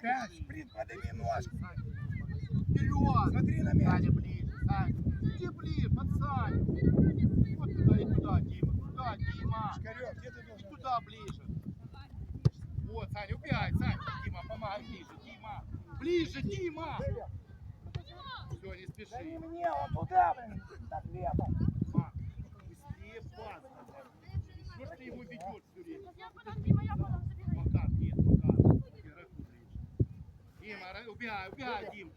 Кать, спринт, подними ножку. Вперед! Смотри на мяч. Саня ближе, Саня. Иди ближе, Саню. Вот туда и туда, Дима. Туда, Дима. Шкарек, где ты И должен? туда ближе. Вот, Саня, убегай, Саня. Дима, помогай ближе, Дима. Ближе, Дима. Все, не Да не спеши. мне, он туда, блин, так лето. Быстрее пас. Что ж ты его ведешь все время? Макар, нет, Макар. Игроку ближе. Дима, убегай, убегай, Дим.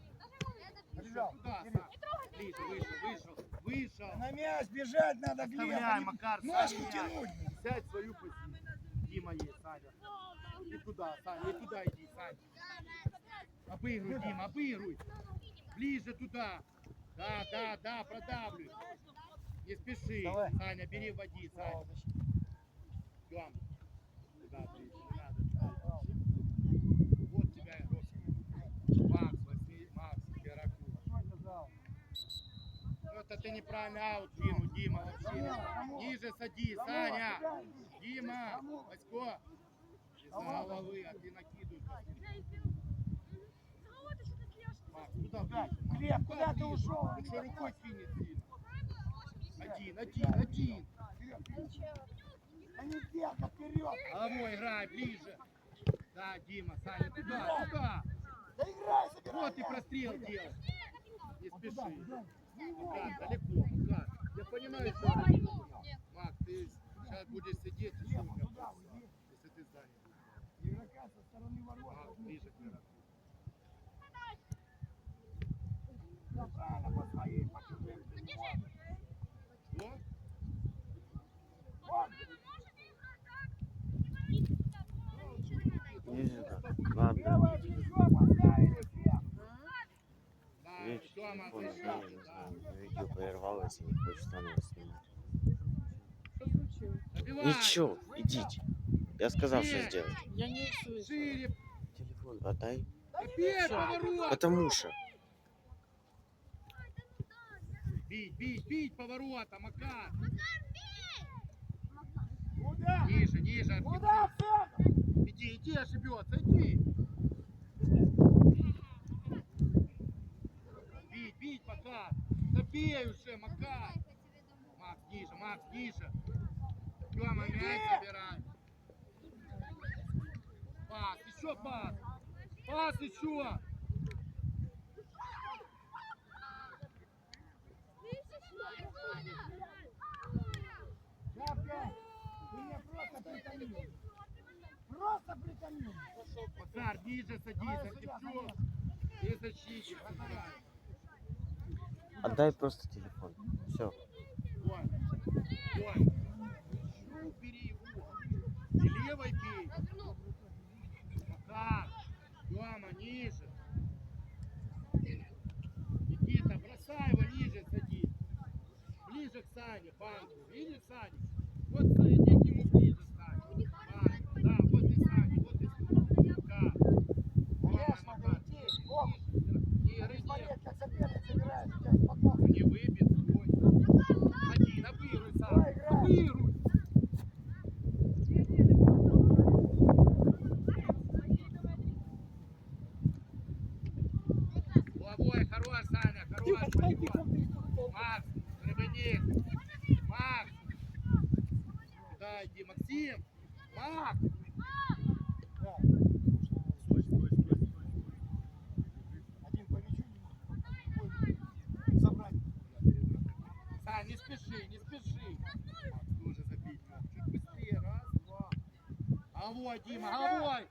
Побежал. Ближе, вышел, вышел, вышел. На мяч бежать надо, Глеб. Оставляй, Макар, Ножку тянуть. Сядь свою позицию. Дима есть, Саня. И туда, Саня, и туда иди, Саня. Обыгруй, Дима, обыгруй. Ближе туда. Да, да, да, продавлюй. Не спеши. Давай. Саня, бери води, Саня. Тем. Туда ближе, не надо. Вот тебя, Росик. Макс, возьми, Макс, игроку. Ну, Это ты неправильно аут двинул, Дима, вообще. Ниже садись, Саня. Дима, Васько. Из головы, а ты накидывай. Макс, куда ближе? Макс, Глеб, куда ты ушел? Он что, рукой кинет сильно? Один, один, один. А не белка, вперед. Головой играй, ближе. Да, Дима, Саня, туда, туда. Да играй, собирай Вот ты прострел делай. Не спеши. Макар, далеко, Макар. Я понимаю, что ты Мак, ты сейчас будешь сидеть и сумка если ты занят. Игрока со стороны ворот. Мак, ближе к игроку. Да правильно, по своим, по чужим. Вот. Вот. Ниже так. Надо. Левое видео прервалось и не хочет заново снимать. Ничего, идите. Я сказал, что сделать. Я не слышу. Шире. Телефон отдай. Потому что. Бить, бить, бить поворота, Макар. Куда? Ниже, ниже. Куда? Иди, иди, ошибется, иди. Бить, бить, Макар. Забей уже, Макар. Макс, ниже, Макс, ниже. Тёма, мяч забирай. Пас, еще пас. Пас еще. Ты просто притомил. Макар, ниже садись, Артемчук. И защитник забирай. Отдай просто телефон. Все. Ой, ой. Ну, бери его. И левой бей. Макар, Тёма, ниже. Никита, бросай его ниже садись. Ближе к Сане, банку. Видишь, Саня? Вот Саня, иди к нему ближе, Саня. Банку, да, возле Сани, возле Макар. Тёма, Конечно, Макар. идти. Бог, Не, рыни. смотреть, как соперник собирает сейчас потом. Не выбит, стой. Один, обыгрывай, Саша. Давай, играй. Обыгрывай. Головой, хорош, Саня, хорош. Макс, рыбаник. Макс. Сюда иди, Максим. Макс. Да. Сань, не спеши, не спеши. Макс, тоже забить. Чуть быстрее. Раз, два. Головой, Дима, головой.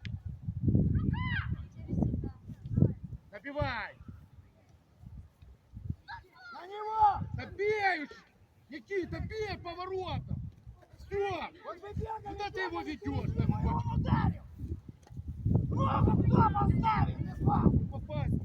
Забивай. На него! Да бей! уж! Никита, бей поворотом. Все. Вот Куда ты его ведешь? его ударил! Ногу кто поставил, не! Попасть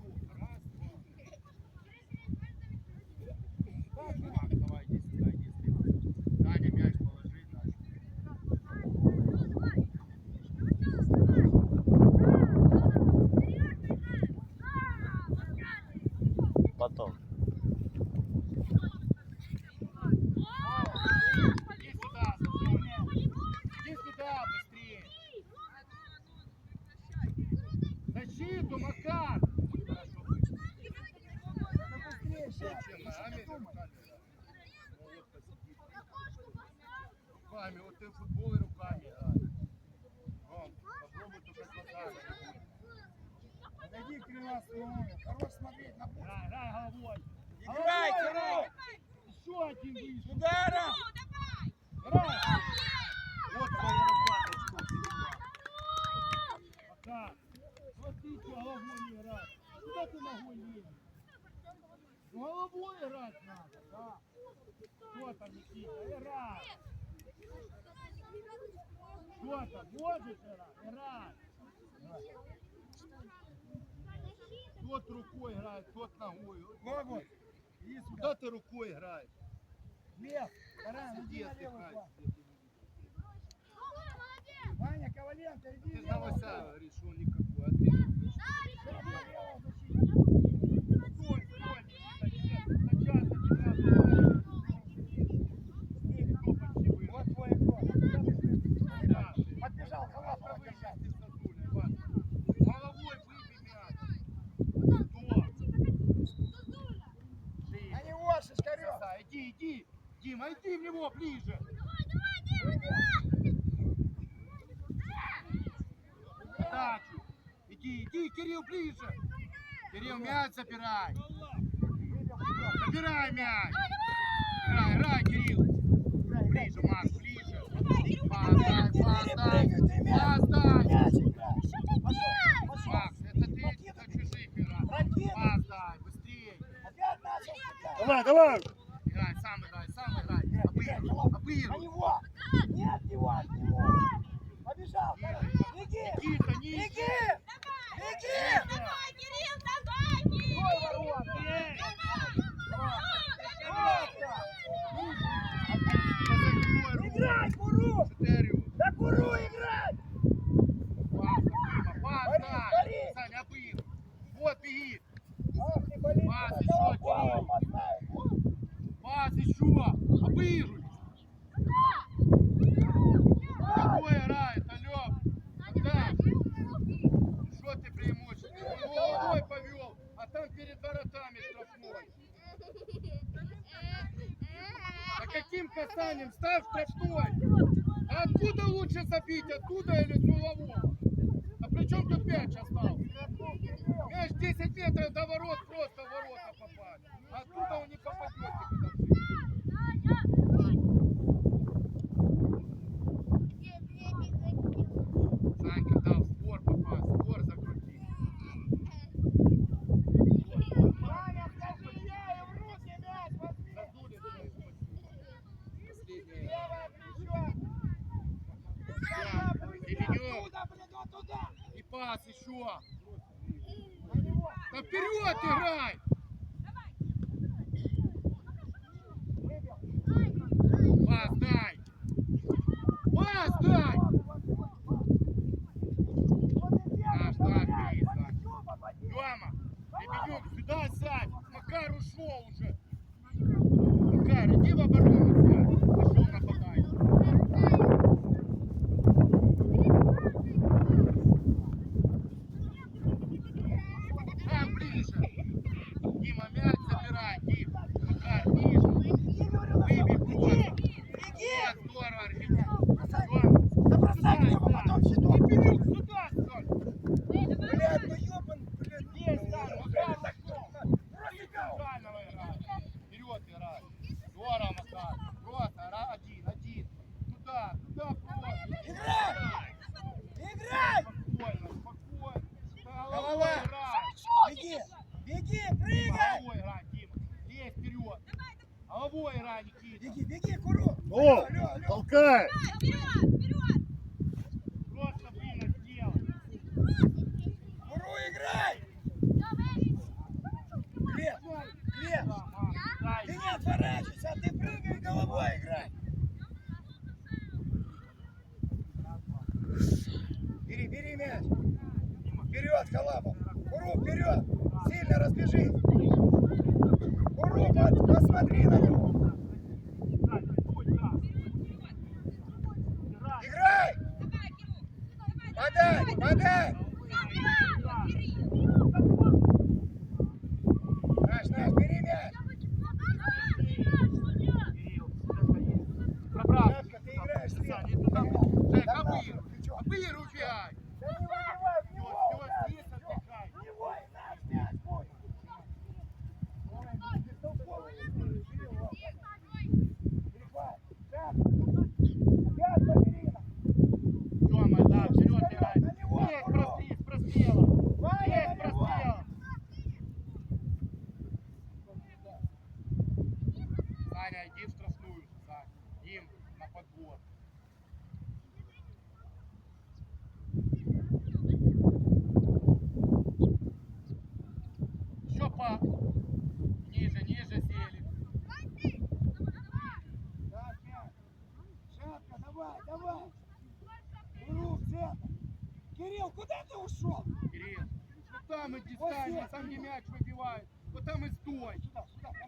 Камеры, камеры. Руками, вот ты футбол и руками. Да. Ром, попробуй только глазами. Подойди к 13 номер. Хорош смотреть на путь. Да, да, головой. Играй, играй. Еще один вышел. Удара. Играй. Вот твоя рукаточка. Пока. Вот ты головой не играй. Куда ты ногой едешь? Головой играть надо, да. Что там, Никита, играй. Что там, можешь играть? Играй. Тот рукой играет, тот ногой. Иди Куда ты рукой играешь? Лев. Таран, иди Иди на левый отдыхай. фланг. Ваня Коваленко, иди Ты на фланг. говоришь, он никакой, а ты... Лев на левого защитника. Стой, стой, Никита, нет, сейчас на тебя отдыхай. Кто почти вышел? Вот твой игрок. Куда ты бежишь? Да. Подбежал Халапова Вышел держать. ты с Сазулей, Иван. Головой выбей мяч. Кто? Ты. На него, Шишкарев. Да, иди, иди. Дима, иди в него ближе. Дачу. Иди, иди, Кирилл, ближе. Кирилл, мяч забирай. Забирай мяч. Играй, играй, Кирилл. Ближе, Макс, ближе. Пас дай, пас дай. Пас дай. Мяч играй. Пошел, пошел. Макс, это ты на чужих играешь. Ракета. Пас дай, быстрее. Давай, давай! Играй, сам играй, сам играй. Играй, играй, Обыгрывай, Халапов. На него. Не от него, от него. Побежал. Беги. Никита, Беги. Никита. Беги. Давай, Кирилл, давай! Ой, ворота. Играй, Куру. Четырю. Да Куру играй. Пас, Дима, пас Борис, дай. Борис. Саня, обыгрывай. Вот беги. Ах ты, болит. Пас Давай, еще, голову Кирилл. поставь. Пас еще. Обыгрывай. Какой играет, алё? Отдай. Что ты преимущество? Он головой повел, а там перед воротами штрафной. А каким касанием? Ставь штрафной. А откуда лучше забить? Оттуда или с углового? А при чем тут мяч остался? Мяч 10 метров до ворот, просто в ворота попасть. А оттуда он не попадет никуда. Санька дал спор попасть, спор закрути. Ваня, скажи я, и в руки мяч возьми. Зазулин Последняя. Левое плечо. Да, и бегем. Туда, блин, вот туда. И пас еще. Да вперед играй! Пас дай!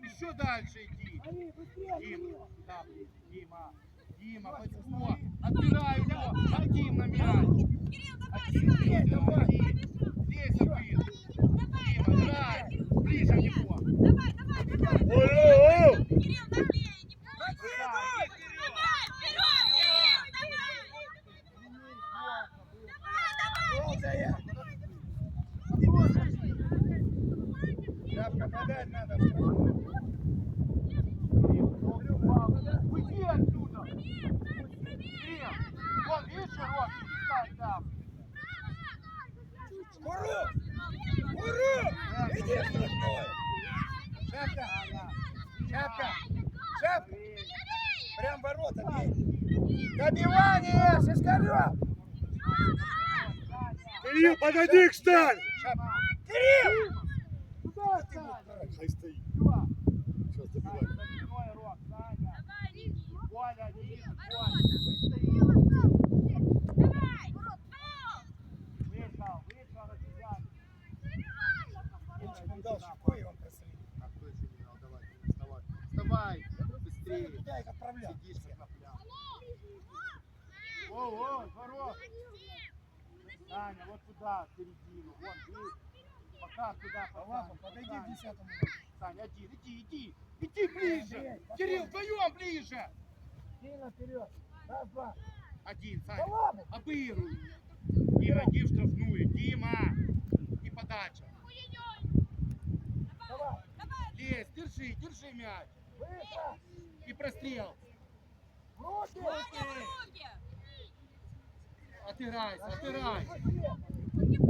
Еще дальше иди. Дим, да, Дима, Дима, Дима, Отбирай его. Один набирай. Кирилл, давай, давай. Погоди, Кшталь! Кирилл! Куда ты? Хай стоит. Сейчас добивай. Давай, Рок, Саня. Давай, Рик. Коля, Рик, Коля. середину. Вон, ты. Пока туда, Алапа, подойди к десятому. Сань, один, иди, иди. Иди ближе. Кирилл, вдвоем ближе. Сильно вперед. Раз, два. Один, Саня. Обыруй. И роди в штрафную. Дима. И подача. Давай. Лезь, держи, держи мяч. Быстро. И прострел. Руки. Руки. Отирайся, отирайся.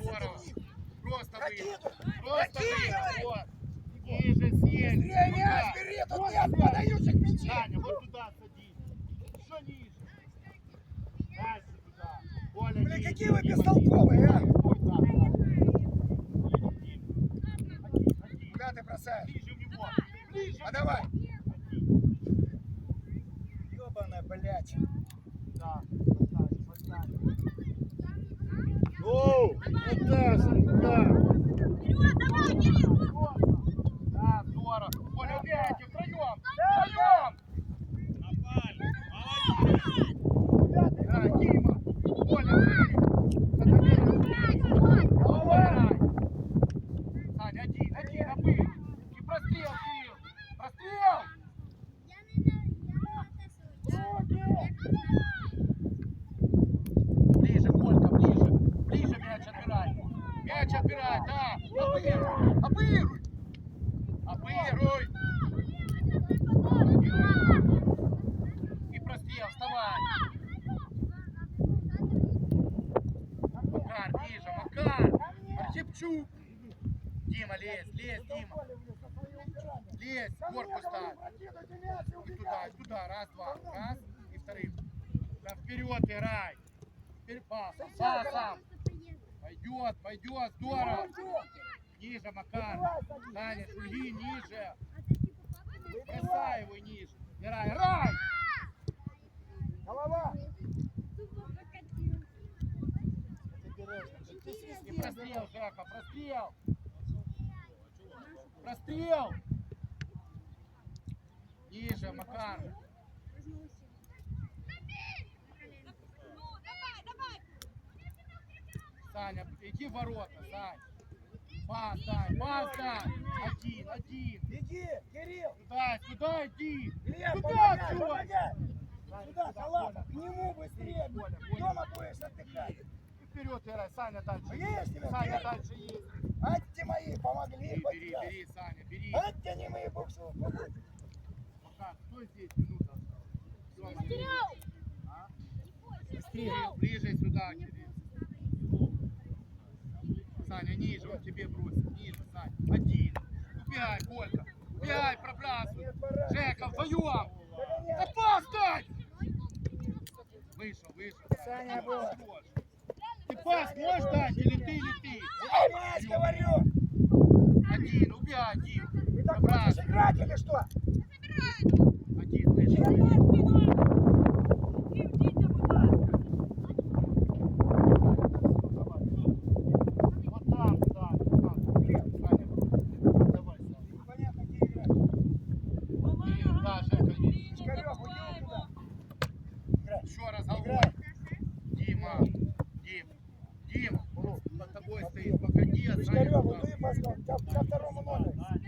Здорово. Просто выиграл. Просто выиграл. Вот. Ниже съели. Я бери, тут нет подающих мячей. Даня, вот туда садись. Еще ниже. Настя туда. Оля, Бля, какие вы бестолковые, а? Куда ты бросаешь? Ближе в него. Ближе. А давай. Ёбаная, блядь. Да, поставь, поставь. Оу! Куда, куда? Вперед, давай, Кирилл! Да, здорово! Полюбите, втроем! Втроем! Щук. Дима, лезь, лезь, Дима. Лезь, корпус так. И туда, и туда. Раз, два. Раз и вторым. Да вперед играй. Теперь пасом, пасом. Пойдет, пойдет, здорово. Ниже, Макар. Таня, шульги ниже. Бросай его ниже. Играй, играй. Голова. И прострел, Жека, прострел. Прострел. Ниже, Макар. Саня, иди в ворота, Сань. Пас, Сань, пас, Сань. Один, один. Иди, Кирилл. Сюда, сюда иди. Илья, Сюда, помогай, Сюда. помогай. Сюда, Халатов, к нему быстрее. Дома будешь отдыхать. Вперед, играй. Саня дальше. А есть тебе? Саня Бери. дальше есть. Атти мои помогли Бери, бери, раз. бери, Саня, бери. Атти они мои буксу. Макар, стой здесь, минута. Дома. А? Кирилл, ближе сюда, Кирилл. Саня, ниже, он тебе бросит. Ниже, Саня. Один. Убегай, Колька. Убегай, пробрасывай. Жека, вдвоем. уйди, пожалуйста,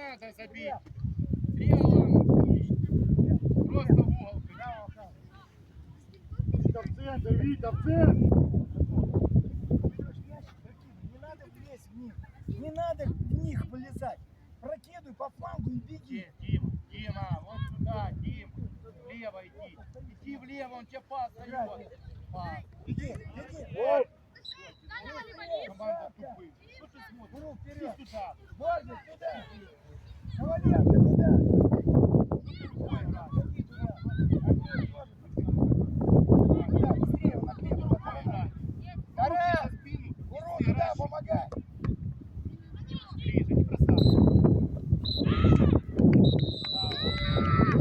Надо забить? Стрелом забить. Просто в угол. Да, в центр, Вита в центр. Не надо влезть в них. Не надо в них вылезать. Прокидывай по флангу и беги. Дима, Дима, вот сюда, Дим. Влево иди. Иди влево, он тебе пас дает. Пас. Иди, иди. Оп. Команда тупых. Что ты смотришь? Гуру, Иди вперед. сюда. Бортик, туда. Коваленко, туда. Ой, брат.